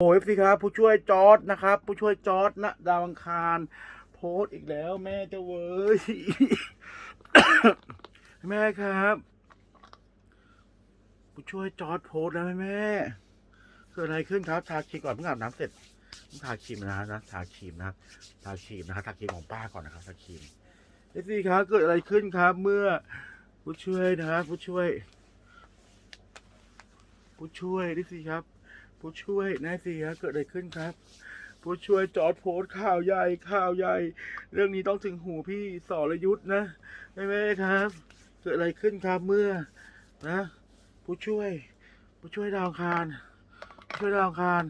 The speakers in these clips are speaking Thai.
โอ้ยสิครับ ผู้ช่วยจอร์ดนะครับ ผู้ช่วยจอร์ดณดาวังคาร โพสต์อีกแล้ว แม่เจะเว้ย แม่ครับ ผู้ช่วยจอร์ดโพสต์แล้วแม่เกิดอะไรขึ้นครับทาครีมก่อนเพิ่งอาบน้ำเสร็จพิ่งทาครีมนะนะทาครีมนะทาครีมนะครับทาครีมของป้าก่อนนะครับทาครีมเอฟซีครับเกิดอะไรขึ้นครับ เมื่อผู้ช่วยนะครับผู้ช่วย ผู้ช่วยดิสิครับ ผู้ช่วยนายเสิครับเกิดอะไรขึ้นครับ ผู้ช่วยจอดโพสข่าวใหญ่ข่าวใหญ่ เรื่องนี้ต้องถึงหูพี่สรยุทธ์นะแม่แม่ครับ เกิดอะไรขึ้นครับเมื่อนะ ผู้ช่วย ผู้ช่วยดาวคารช่วยดาวคาร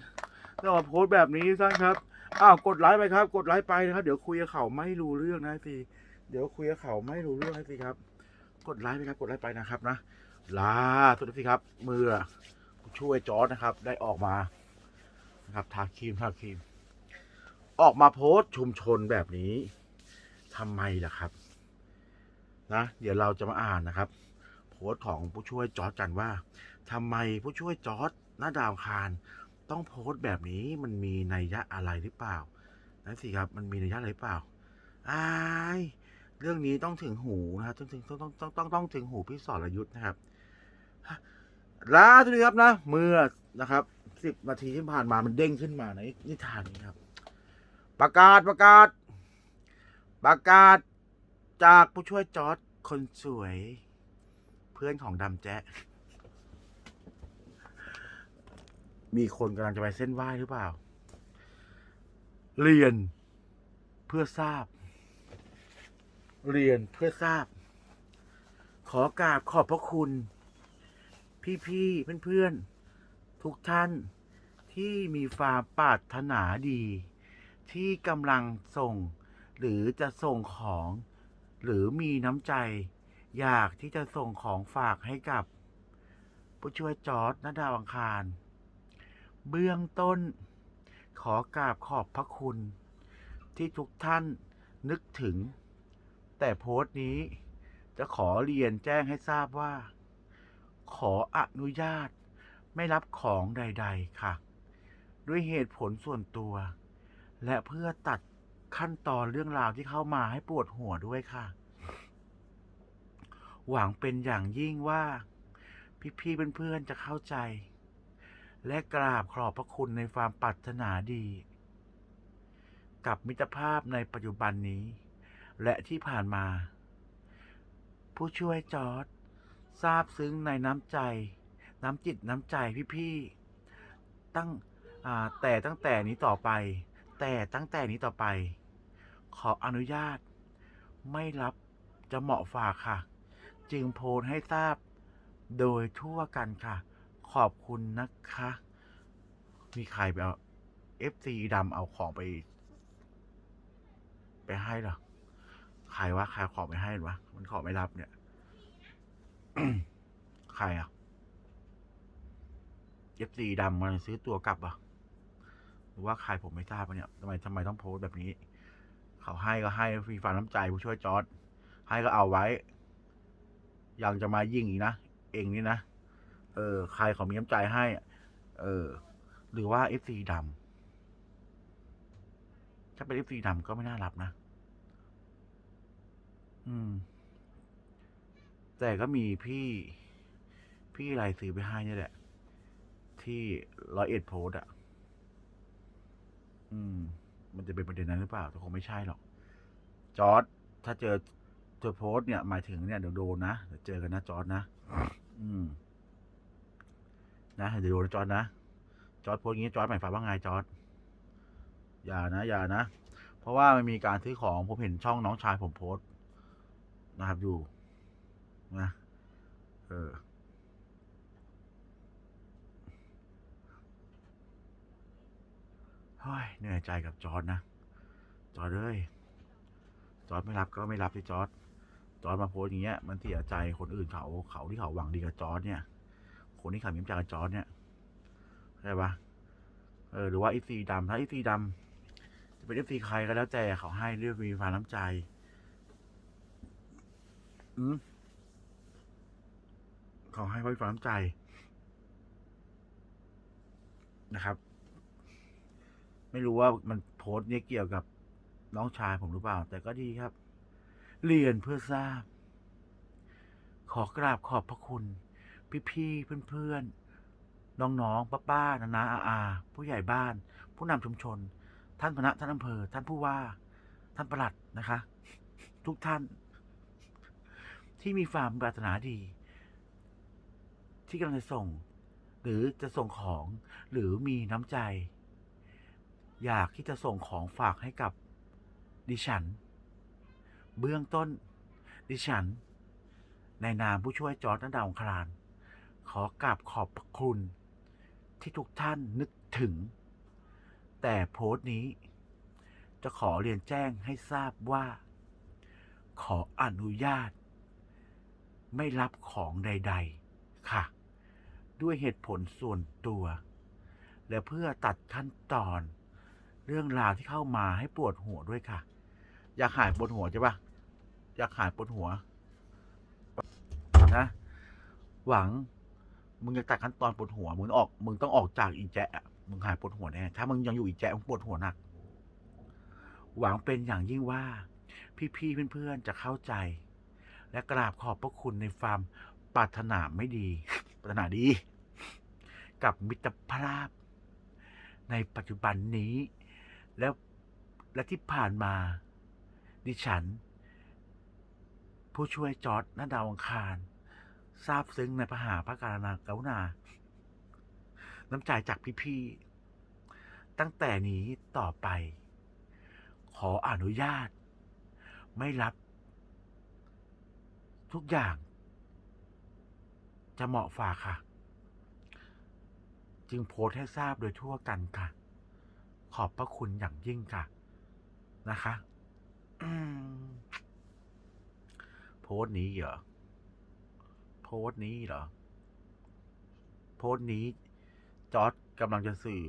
แล้วมาโพสแบบนี้ท่านครับอ้าวกดไลค์ไปครับ กดไลค์ไปนะครับ เดี๋ยวคุยกับเขาไม่รู้เรื่องนะสิเดี๋ยวคุยกับเขาไม่รู้เรื่องนะสิครับ กดไลค์ไปครับ กดไลค์ไปนะครับนะลาสุดสิครับเมื่อ ช่วยจอร์ดนะครับ ได้ออกมานะครับทาครีมทาครีม ออกมาโพสต์ชุมชนแบบนี้ทำไมล่ะครับ นะ เดี๋ยวเราจะมาอ่านนะครับ โพสต์ของผู้ช่วยจอร์ดกันว่าทำไมผู้ช่วยจอร์ดหน้าดาวคารต้องโพสต์แบบนี้มันมีนัยยะอะไรหรือเปล่านั่นสิครับมันมีนัยยะอะไรหรือเปล่าอายเรื่องนี้ต้องถึงหูนะครับต้องถึงต้องต้องต้องต้องถึงหูพี่สอรยุทธ์นะครับ ล่าสุดครับนะ เมื่อนะครับสิบนาทีที่ผ่านมามันเด้งขึ้นมาในนิทานนี้ครับ ประกาศประกาศ ประกาศจากผู้ช่วยจอร์ดคนสวย เพื่อนของดำแจ๊ะมีคนกำลังจะไปเส้นไหว้หรือเปล่า เรียนเพื่อทราบ เรียนเพื่อทราบ ขอกราบขอบพระคุณ พี่ๆ เพื่อนๆ ทุกท่านที่มีความปรารถนาดี ที่กำลังส่ง หรือจะส่งของ หรือมีน้ำใจ อยากที่จะส่งของฝากให้กับ ผู้ช่วยจอร์ดนดาวังคาร เบื้องต้น ขอกราบขอบพระคุณ ที่ทุกท่านนึกถึง แต่โพสต์นี้จะขอเรียนแจ้งให้ทราบว่า ขออนุญาต ไม่รับของใด ๆ ค่ะ ด้วยเหตุผลส่วนตัว และเพื่อตัดขั้นตอนเรื่องราวที่เข้ามาให้ปวดหัวด้วยค่ะ หวังเป็นอย่างยิ่งว่า พี่ๆเพื่อนๆจะเข้าใจ และกราบขอบพระคุณในความปรารถนาดี กับมิตรภาพในปัจจุบันนี้ และที่ผ่านมา ผู้ช่วยจอร์ด ซาบซึ้งในน้ำใจ น้ำจิตน้ำใจพี่ๆตั้งอ่าแต่ตั้งแต่นี้ต่อไป แต่ตั้งแต่นี้ต่อไป ขออนุญาต ไม่รับจะเหมาะฝากค่ะ จึงโพสให้ทราบโดยทั่วกันค่ะ ขอบคุณนะคะ มีใครไปเอา FC ดำเอาของไป ไปให้เหรอใครวะใครของไปให้วะมันขอไม่รับเนี่ย ใครอะเอฟซีดำมันซื้อตัวกลับอะ หรือว่าใครผมไม่ทราบเนี่ยทำไมทำไมต้องโพสต์แบบนี้ เขาให้ก็ให้ฟรีฟันน้ำใจผู้ช่วยจอร์ดให้ก็เอาไว้ ยังจะมายิ่งอีกนะ เองนี่นะ เออ ใครเขามีน้ำใจให้ เออ หรือว่าเอฟซีดำถ้าเป็นเอฟซีดำก็ไม่น่ารับนะ อืม แต่ก็มีพี่พี่อะไรซื้อไปให้เนี่ยแหละ ที่ร้อยเอ็ดโพสอะอืม มันจะเป็นประเด็นนั้นหรือเปล่าแต่คงไม่ใช่หรอก จอร์ดถ้าเจอเจอโพสเนี่ย หมายถึงเนี่ยเดี๋ยวโดนนะเดี๋ยวเจอกันนะจอร์ดนะอืม นะเดี๋ยวโดนจอร์ดนะจอร์ดโพสอย่างนี้จอร์ดหมายความว่าไงจอร์ดอย่านะอย่านะ เพราะว่ามันมีการซื้อของผมเห็นช่องน้องชายผมโพสนะครับอยู่ นะเออเฮ้ยเหนื่อยใจกับจอร์ดนะ จอร์ดเอ้ยจอร์ดไม่รับก็ไม่รับที่จอร์ดจอร์ดมาโพสอย่างเงี้ยมันเสียใจคนอื่นเขาเขาที่เขาหวังดีกับจอร์ดเนี่ย คนที่ขามีน้ำใจกับจอร์ดเนี่ยใช่ปะเออหรือว่าอีซีดำถ้าอีซีดำจะเป็นอีซีใครก็แล้วแต่เขาให้เรื่องมีความน้ำใจ อืม ขาให้ไว้ความใจนะครับ ไม่รู้ว่ามันโพสต์เนี่ยเกี่ยวกับน้องชายผมหรือเปล่า แต่ก็ดีครับ เรียนเพื่อทราบ ขอกราบขอบพระคุณ พี่ๆเพื่อนๆน้องๆป้าๆนานาอาอาผู้ใหญ่บ้าน ผู้นำชุมชน ท่านคณะท่านอำเภอ ท่านผู้ว่า ท่านประหลัดนะคะ ทุกท่าน ที่มีความปรารถนาดี ที่กำลังจะส่ง หรือจะส่งของหรือมีน้ำใจ อยากที่จะส่งของฝากให้กับดิฉัน เบื้องต้น ดิฉัน ในนามผู้ช่วยจอร์ดนัดดาวองคาราน ขอกราบขอบคุณ ที่ทุกท่านนึกถึง แต่โพสต์นี้ จะขอเรียนแจ้งให้ทราบว่า ขออนุญาต ไม่รับของใด ๆ ค่ะ ด้วยเหตุผลส่วนตัว และเพื่อตัดขั้นตอน เรื่องราวที่เข้ามาให้ปวดหัวด้วยค่ะ อยากหายปวดหัวใช่ปะอยากหายปวดหัวนะ หวังมึงจะตัดขั้นตอนปวดหัวมึงออก มึงต้องออกจากอีแจ๊ะมึงหายปวดหัวแน่ถ้ามึงยังอยู่อีแจ๊ะมึงปวดหัวหนัก หวังเป็นอย่างยิ่งว่า พี่ๆเพื่อนๆจะเข้าใจ และกราบขอบพระคุณในความ ปรารถนาไม่ดี ปรารถนาดี กับมิตรภาพ ในปัจจุบันนี้ แล้วและที่ผ่านมา ดิฉัน ผู้ช่วยจอร์ดนาดาวอังคารทราบซึ้งในพระมหาพระการณาเกรุณาน้ำใจจากพี่ๆ ตั้งแต่นี้ต่อไป ขออนุญาต ไม่รับ ทุกอย่าง จะเหมาะฝ่าค่ะ จึงโพสต์ให้ทราบโดยทั่วกันค่ะ ขอบพระคุณอย่างยิ่งค่ะ นะคะโพสต์นี้เหรอโพสต์นี้เหรอโพสต์นี้จอร์ดกำลังจะสื่อ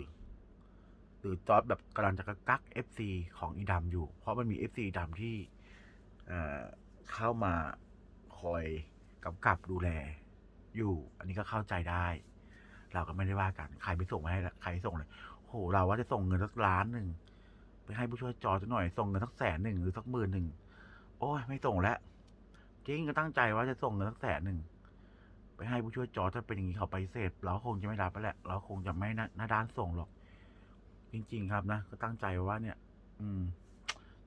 หรือจอร์ดแบบกำลังจะกักเอฟซีของอีดำอยู่ เพราะมันมีเอฟซีดำที่เข้ามาคอยกำกับดูแล อยู่ อันนี้ก็เข้าใจได้ เราก็ไม่ได้ว่ากัน ใครไม่ส่งมาให้ใครส่งเลยโหเราว่าจะส่งเงินสักล้านหนึ่งไปให้ผู้ช่วยจอร์จหน่อยส่งเงินสักแสนหนึ่งหรือสักหมื่นหนึ่งโอ้ยไม่ส่งแล้วจริงก็ตั้งใจว่าจะส่งเงินสักแสนหนึ่งไปให้ผู้ช่วยจอร์จถ้าเป็นอย่างนี้เขาไปเสพเราคงจะไม่รับไปแหละ เราคงจะไม่หน้าด้านส่งหรอก จริง ๆ ครับนะก็ตั้งใจว่าเนี่ย อืม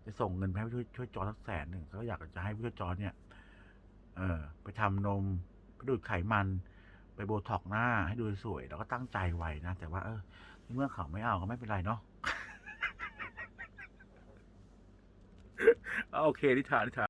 จะส่งเงินให้ผู้ช่วยช่วยจอร์จสักแสนหนึ่งก็อยากจะให้ผู้ช่วยจอร์จเนี่ย เออไปทำนม ดูดไขมันไปโบท็อกหน้าให้ดูสวยเราก็ตั้งใจไว้นะ แต่ว่า เออเมื่อเขาไม่เอาก็ไม่เป็นไรเนาะโอเคนิทานนิทาน